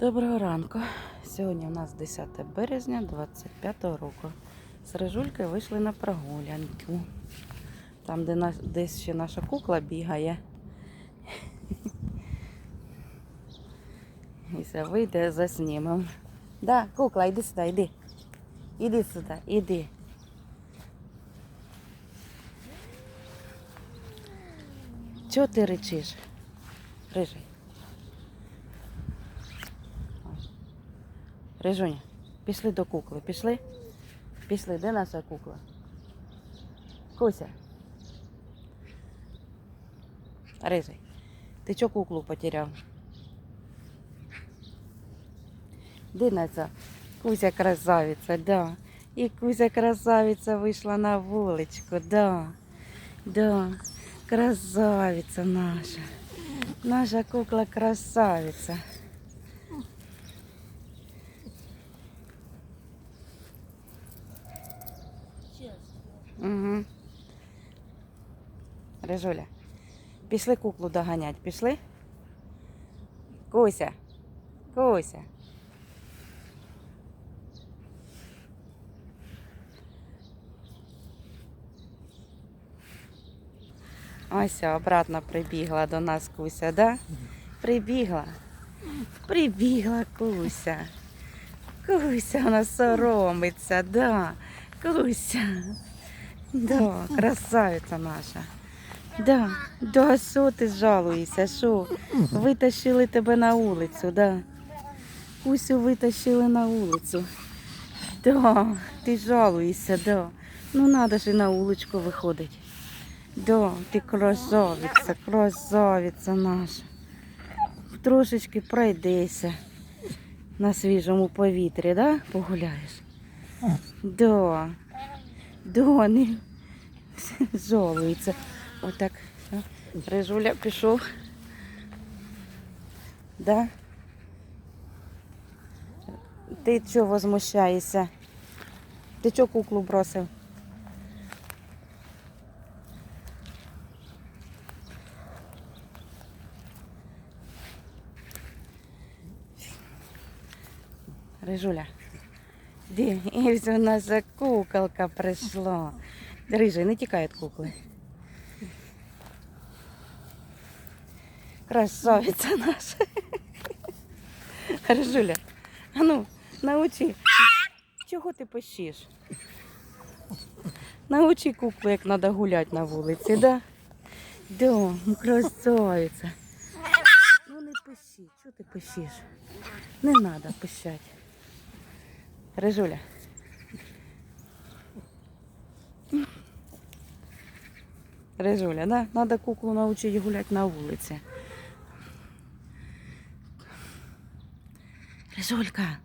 Доброго ранку. Сьогодні у нас 10 березня 25 року. З Рижулькою вийшли на прогулянку. Там, де нас, десь ще наша кукла бігає. І все, вийде, заснімемо. Да, кукла, йди сюди, йди. Іди сюди, іди. Чого ти речиш? Рижий. Рижуня, пішли до кукли. Пішли? Пішли, де наша кукла? Куся. Рижий, ти чого куклу потеряв? Де наша Кузя красавиця, да. І Кузя красавиця вийшла на вуличку, да. Да. Красавиця наша. Наша кукла красавиця. Угу. Рижуля, пішли куклу доганять, пішли? Куся, Куся. Ось обратно прибігла до нас Куся, да? Прибігла. Прибігла Куся. Куся вона соромиться, да. Куся. Да, красавиця наша. Да, да, що ти жалуєшся? Що? Витащили тебе на вулицю, да. Кусю витащили на вулицю. Да, ти жалуєшся, да. Ну надо ж і на вуличку виходить. Да, ти красавиця, красавиця наша. Трошечки пройдися на свіжому повітрі, да? Погуляєш? Да. Да, не. Отак. да. Рижуля пішов. Да? Ти чого возмущаєшся? Ти чого куклу бросив? Рижуля. Де? І ось у нас куколка прийшла. Рижий, не тікай від кукли. Красавиця наша. Рижуля, а ну, научи. Чого ти пищиш? Научи куклу, як треба гуляти на вулиці, да? Да, ну, красавиця. Ну не пищи, чого ти пищиш? Не треба пищати. Рижуля. Рижуля, да? Надо куклу научить гулять на вулиці. Рижулька.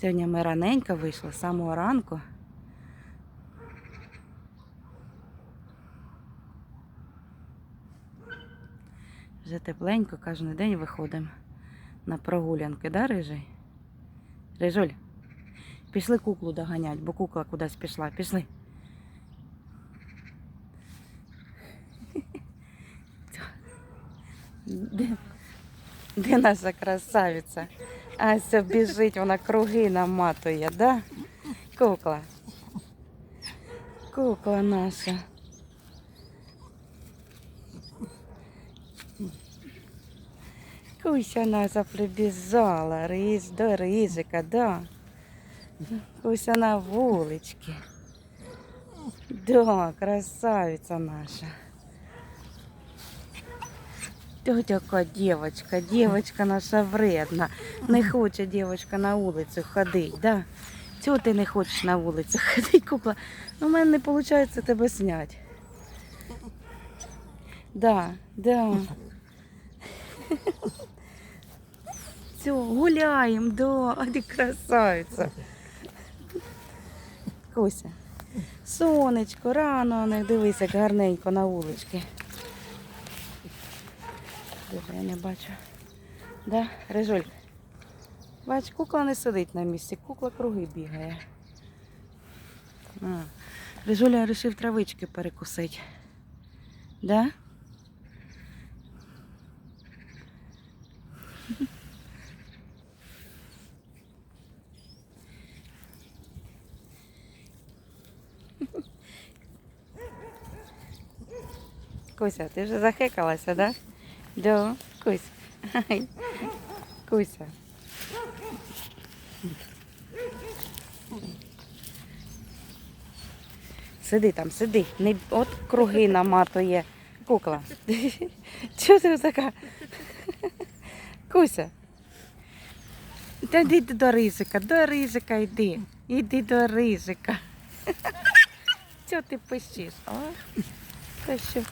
Сьогодні ми раненько вийшли з самого ранку. Вже тепленько, кожен день виходимо на прогулянки, да, Рижий? Рижуль, пішли куклу доганять, бо кукла кудись пішла. Пішли. Де, де наша красавиця? Ася біжить, вона круги наматує, да? Кукла. Кукла наша. Куся наша прибіжала, різ до рижика, да. Куся на вуличці. Да, красавиця наша. Така дівчинка, дівчинка наша вредна. Не хоче дівчинка на вулицю ходити, да? Чого ти не хочеш на вулицю ходити, кукла? Ну, у мене не виходить тебе зняти. Да, да. Все, гуляємо, да, а ти красавиця. Кося. Сонечко, рано у них дивись, як гарненько на вуличці. Дуже я не бачу. Да, Рижуль. Бач, кукла не сидить на місці, кукла круги бігає. А, Рижуля вирішив травички перекусити. Да? Куся, ти вже захекалася, да? Да, Кусь. Куся. Сиди там, сиди. Не... От круги наматує. Кукла. Чого ти така? Куся. Та йди до ризика, до ризика йди. Іди до ризика. Чого ти пищиш? А? Та що?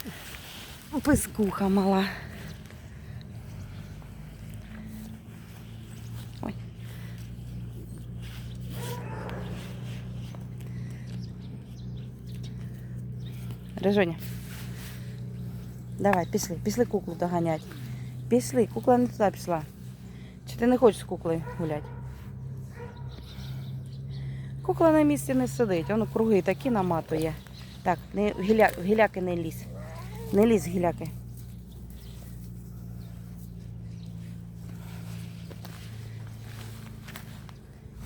Пискуха мала. Ой. Режоня. Давай, пішли, пішли куклу доганять. Пішли, кукла не туди пішла. Чи ти не хочеш з куклою гуляти? Кукла на місці не сидить, воно круги такі наматує. Так, не, в, гіля, в гіляки не лізь. Не лізь гіляки.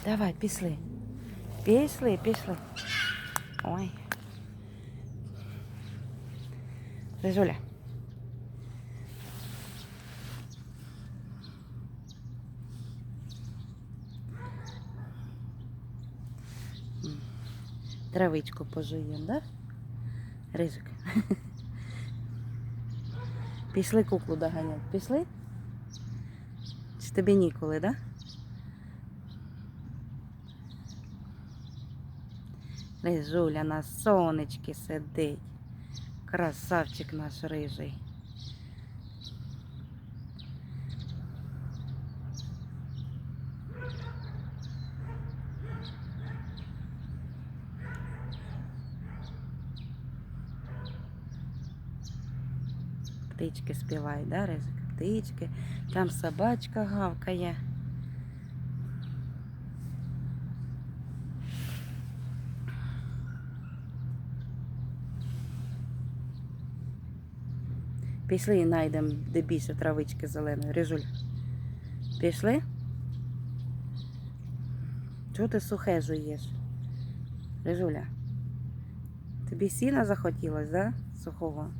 Давай, пішли. Пішли, пішли. Ой. Режуля. М. Травичку пожуємо, да? Рижик. Пішли куклу доганяти. Пішли? Чи тобі ніколи, да? Лежуля на сонечки сидить. Красавчик наш рижий. Птички співають, да, Ризик? Птички. Там собачка гавкає. Пішли і знайдемо, де більше травички зеленої. Рижуль. Пішли? Чого ти сухе жуєш? Рижуля. Тобі сіна захотілось, да? Сухого?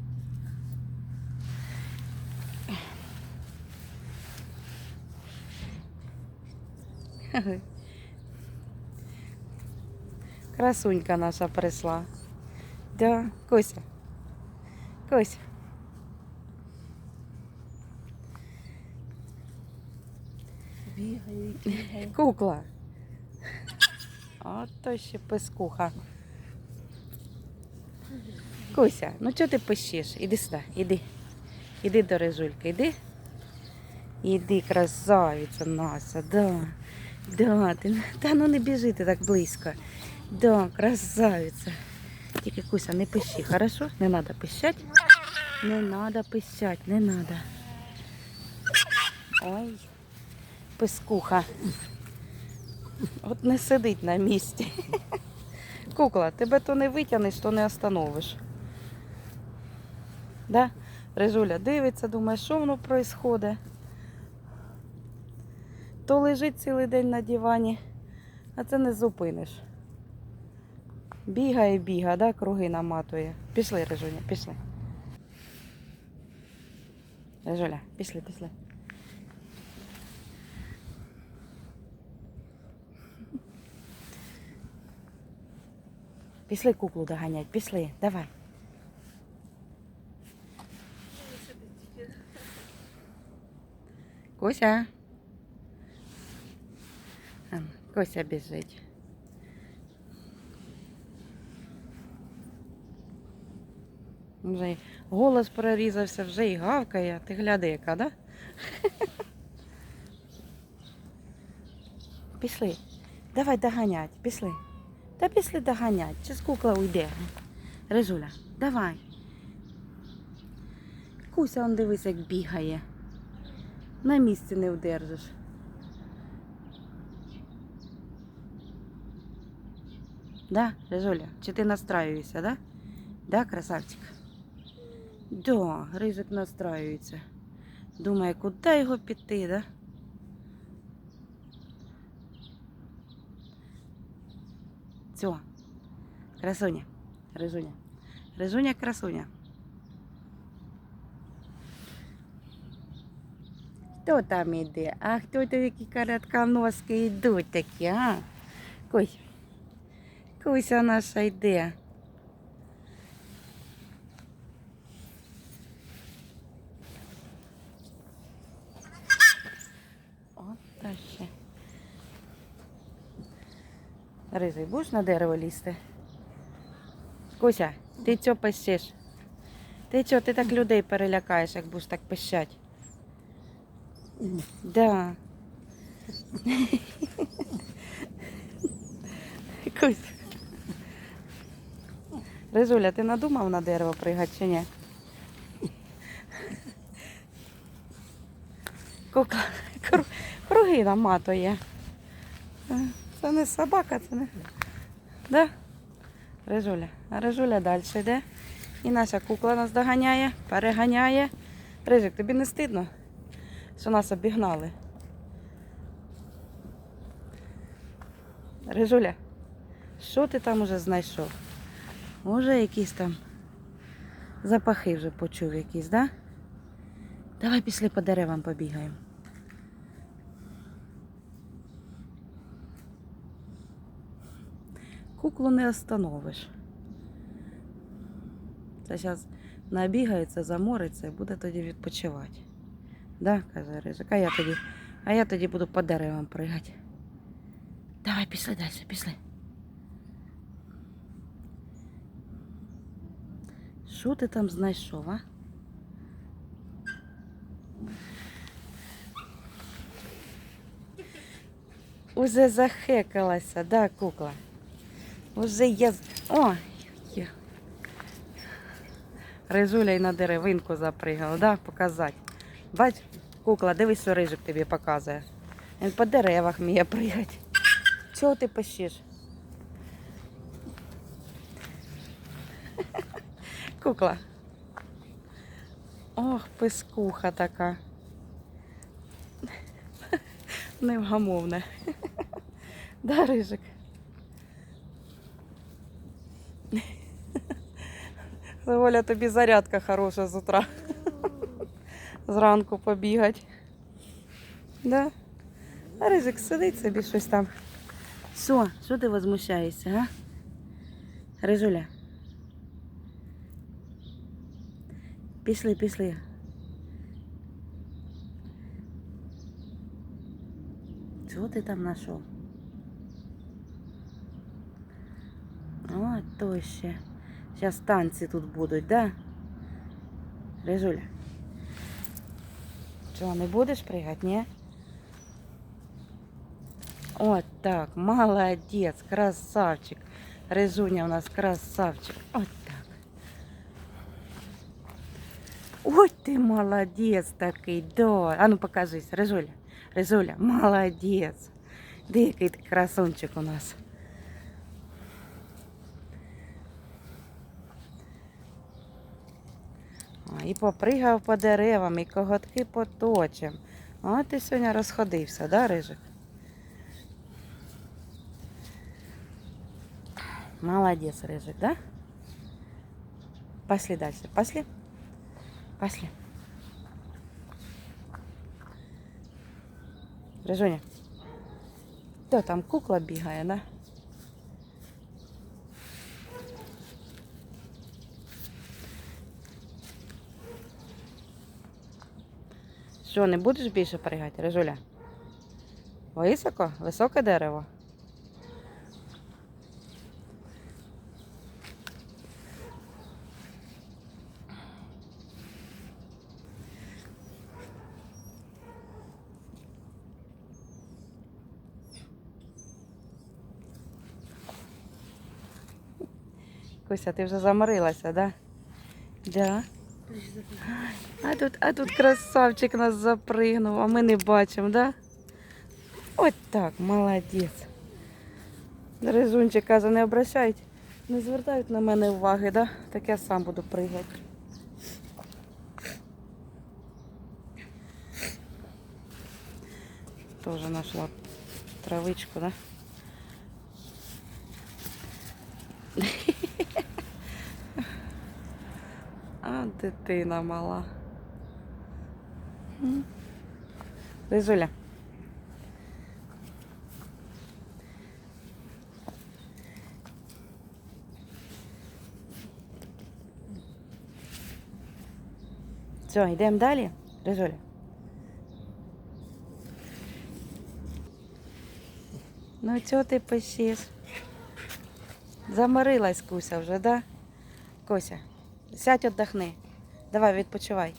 Красунька наша прийшла. Да, Кося. Кося. Бігаю. Кукла. От то ще пискуха. Куся, ну чого ти пищиш? Іди сюди, іди. Іди до рижульки, іди. Іди, красавиця Нася, да. Да, ти, та ну не біжи ти так близько. Да, красавиця. Тільки Куся, не пищи, хорошо? Не треба пищати. Не треба пищати, не треба. Ой, пискуха. От не сидить на місці. Кукла, тебе то не витягнеш, то не остановиш. Да? Рижуля дивиться, думає, що воно відбувається. То лежить цілий день на дивані, а це не зупиниш. Бігає, бігає, да? круги наматує. Пішли, Рижуня, пішли. Рижуля, пішли, пішли. Пішли куклу доганять, пішли, давай. Кося. Кося біжить. Вже голос прорізався, вже і гавкає. Ти гляди, яка, да? Пішли. Давай доганять, пішли. Та пішли доганять, чи з кукла уйде. Рижуля, давай. Куся, он дивись, як бігає. На місці не вдержиш. Да, Рижоля? Чи ти настраюєшся, да? Да, красавчик? Да, рижик настраюється. Думає, куди його піти, да? Все. Красуня. Рижуня. Рижуня красуня. Хто там іде? А хто то які коротконоски йдуть такі, а? Кой. Куся наша йде. От та ще. Ризий, будеш на дерево лізти? Куся, ти чого пищиш? Ти чого, ти так людей перелякаєш, як будеш так пищать? Да. Кусь. Ризуля, ти надумав на дерево пригати чи ні? Кукла, кру- круги наматує. Е, Це не собака, це не. Да? Рижуля. А Рижуля далі йде. І наша кукла нас доганяє, переганяє. Рижик, тобі не стидно, що нас обігнали? Рижуля, що ти там уже знайшов? Може якісь там запахи вже почув якісь, да? Давай після по деревам побігаємо. Куклу не остановиш. Це зараз набігається, замориться і буде тоді відпочивати. Да, каже Рижик, а я тоді, а я тоді буду по деревам пригати. Давай, пішли далі, пішли. Що ти там знайшов, а? Уже захекалася, да, кукла? Уже я... О! є. Рижуля й на деревинку запригала, да, показати. Бач, кукла, дивись, що рижик тобі показує. Він по деревах вміє пригати. Чого ти пищиш? Кукла. Ох, пискуха така. Невгамовне. Да, рижик? Воля, тобі зарядка хороша з утра. Зранку побігать. Да? А рижик сидить собі щось там. Що, що ти возмущаєшся, а? Рижуля. Пішли, пішли. Чого ти там знайшов? О, то ще. Зараз танці тут будуть, да? Рижуля. Чого, не будеш пригати, ні? От так, молодець, красавчик. Рижуня у нас красавчик. От так. Ой, ти молодець такий, да. А ну покажись, Рижуля. Рижуля, молодець. Де який ти красунчик у нас. А, і попригав по деревам, і коготки поточим. О, ти сьогодні розходився, да, Рижик? Молодец, Рыжик, да? Пошли дальше. Пошли. Пошли. Рыжуня. Хто там кукла бігає, да? Що, не будеш більше пригати, Рижуля? Високо? Високе дерево? Куся, ти вже заморилася, да? Да. А тут, а тут красавчик нас запригнув, а ми не бачимо, да? От так, молодець. Ризунчик каже, не обращають, не звертають на мене уваги, да? Так я сам буду пригати. Тоже нашла травичку, да? Дитина мала. М. Рижуля. Все, йдемо далі, Рижуля. Ну, чого ти пишеш? Заморилась Куся вже, да? Кося, сядь отдохни. Давай, відпочивай.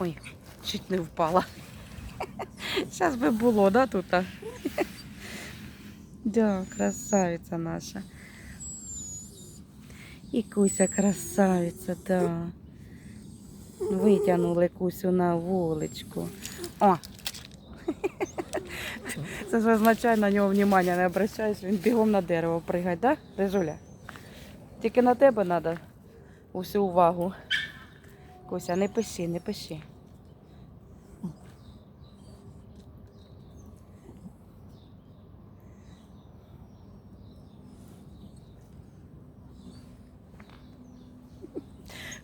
Ой, чуть не впала. Зараз би було, да, тут? Да, красавиця наша. І Куся красавиця, да. Витягнули Кусю на вуличку. О! Це ж означає на нього внимання не обращаєш, він бігом на дерево пригає, да, Рижуля? Тільки на тебе треба усю увагу. Куся, не пиши, не пиши.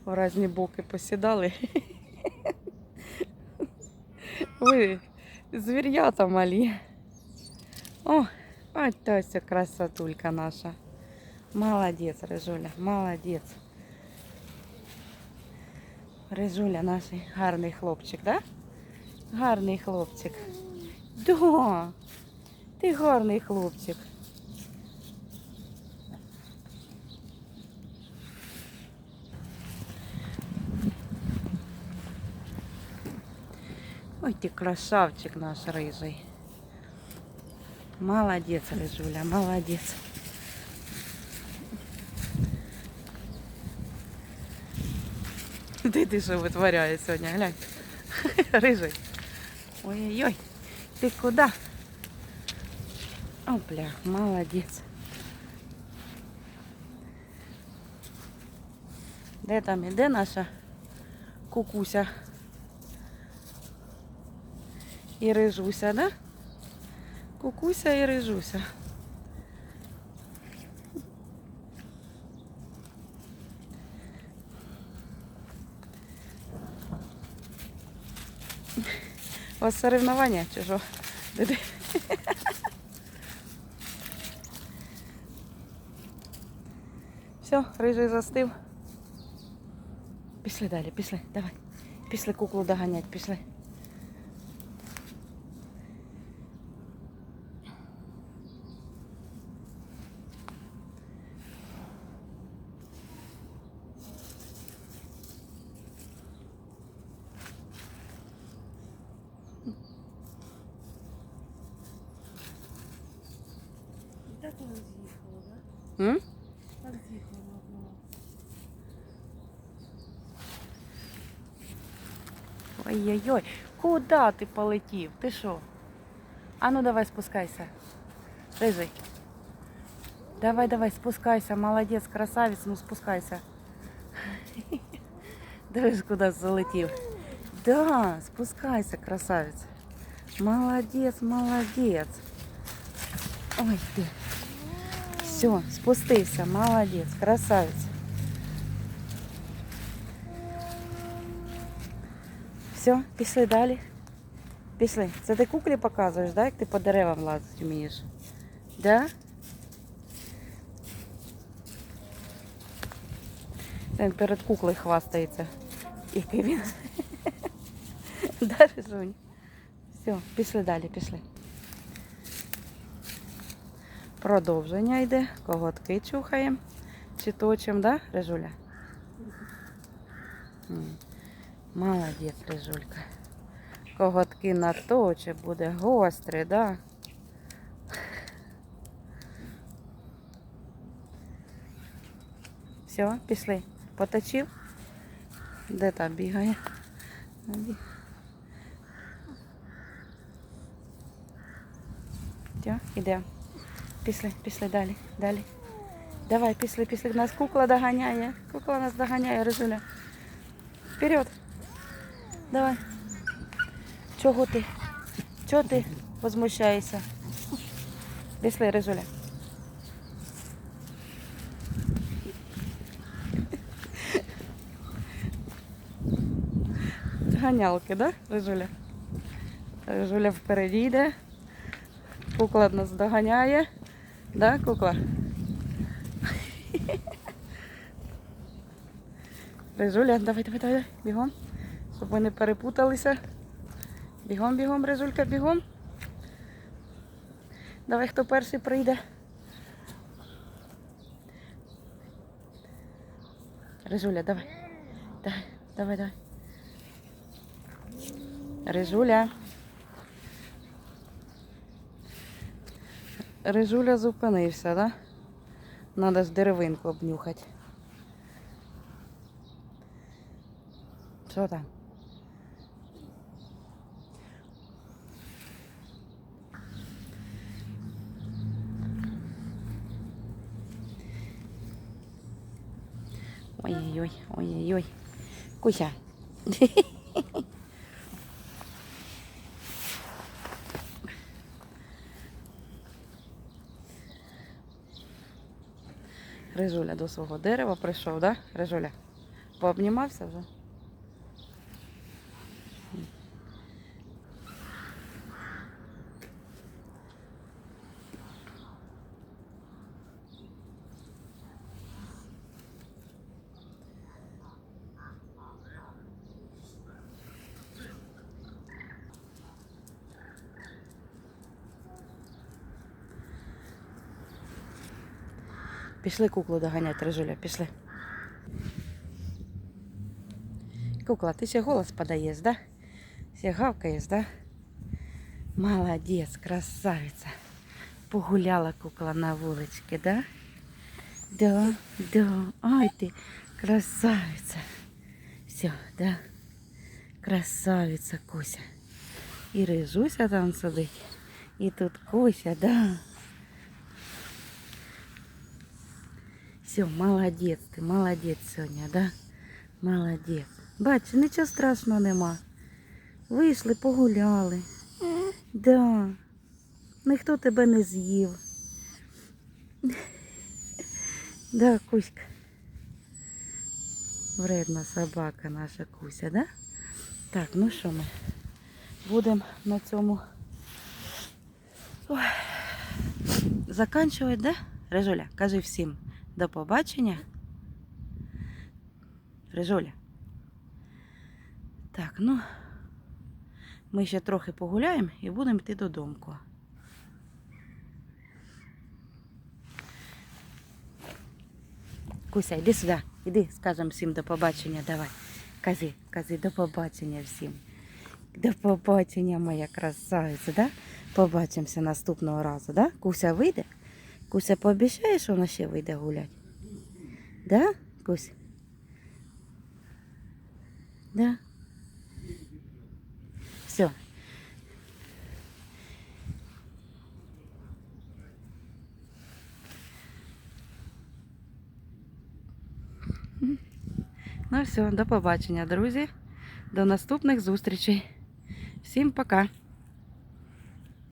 В різні боки посідали. Ви звір'ята малі. О, ось ось красотулька наша. Молодець, Рижуля, молодець. Рижуля наш гарний хлопчик, да? Гарний хлопчик. Да, ти гарний хлопчик. Ой, ти красавчик наш рыжий. Молодец, Рыжуля, молодец. Ти ти що витворяє сьогодні, глянь. Рижий. Ой-ой-ой. Ти куди? О, бля, молодець. Де там іде наша кукуся? І рижуся, да? Кукуся і рижуся. У вас соревновання? Диди. Все, рижий застив. Пішли далі, пішли, давай. Пішли куклу доганять, пішли. Ой-ой-ой, куди ти полетів? Ти що? А ну давай спускайся. Рижий. Давай, давай, спускайся. Молодець, красавець, ну спускайся. Дивись, куди залетів. Да, спускайся, красавець. Молодець, молодець. Ой ти. Все, спустився, молодець, красавець. Все, пішли далі. Пішли. Це ти куклі показуєш, да? як ти по деревам лазити вмієш? Да? Він перед куклею хвастається. Який він. Да, Жунь? Все, пішли далі, пішли. Продовження йде. Коготки чухаємо. Чи точимо, да, Режуля? Молодець, Рижулька. Коготки наточе, буде гострий, да? Все, пішли. Поточив? Де там бігає? Бі- Все, іде. Пішли, пішли далі, далі. Давай, пішли, пішли. Нас кукла доганяє. Кукла нас доганяє, Рижуля. Вперед. Давай. Чого ти? Чого ти возмущаєшся? Пішли, Рижуля. доганялки, да, Рижуля? Рижуля впереді йде. Кукла нас доганяє. Да, кукла? Рижуля, давай, давай, давай, бігом. Щоб ми не перепуталися. Бігом, бігом, Рижулька, бігом. Давай, хто перший прийде. Рижуля, давай. Давай, давай, давай. Рижуля. Рижуля зупинився, да? Надо ж деревинку обнюхати. Що там? Ой-ой-ой, ой-ой-ой. Куся. Рижуля до свого дерева прийшов, да? Рижуля? Пообнімався вже? Пішли куклу доганяти, Рижуля, пішли. Кукла, ти ще голос подаєш, да? Ще гавкаєш, да? Молодець, красавиця. Погуляла кукла на вуличці, да? Да, да. Ай ти, красавиця. Все, да? Красавиця Куся. І рижуся там сидить. І тут Куся, да. Все, молодець ти, молодець сьогодні, да? Молодець. Бач, нічого страшного нема. Вийшли, погуляли. Да. Ніхто тебе не з'їв. Да, Кузька. Вредна собака наша Куся, да? Так, ну що ми? Будемо на цьому Ой. заканчувати, да? Режуля, кажи всім до побачення. Режуля. Так, ну, ми ще трохи погуляємо і будемо йти додому. Куся, йди сюди, іди, скажемо всім до побачення, давай. Кази, кази, до побачення всім. До побачення, моя красавиця, да? Побачимося наступного разу, да? Куся вийде? Куся пообіцяє, що вона ще вийде гуляти? Да, Кусь? Да? Все. Ну все, до побачення, друзі. До наступних зустрічей. Всім пока.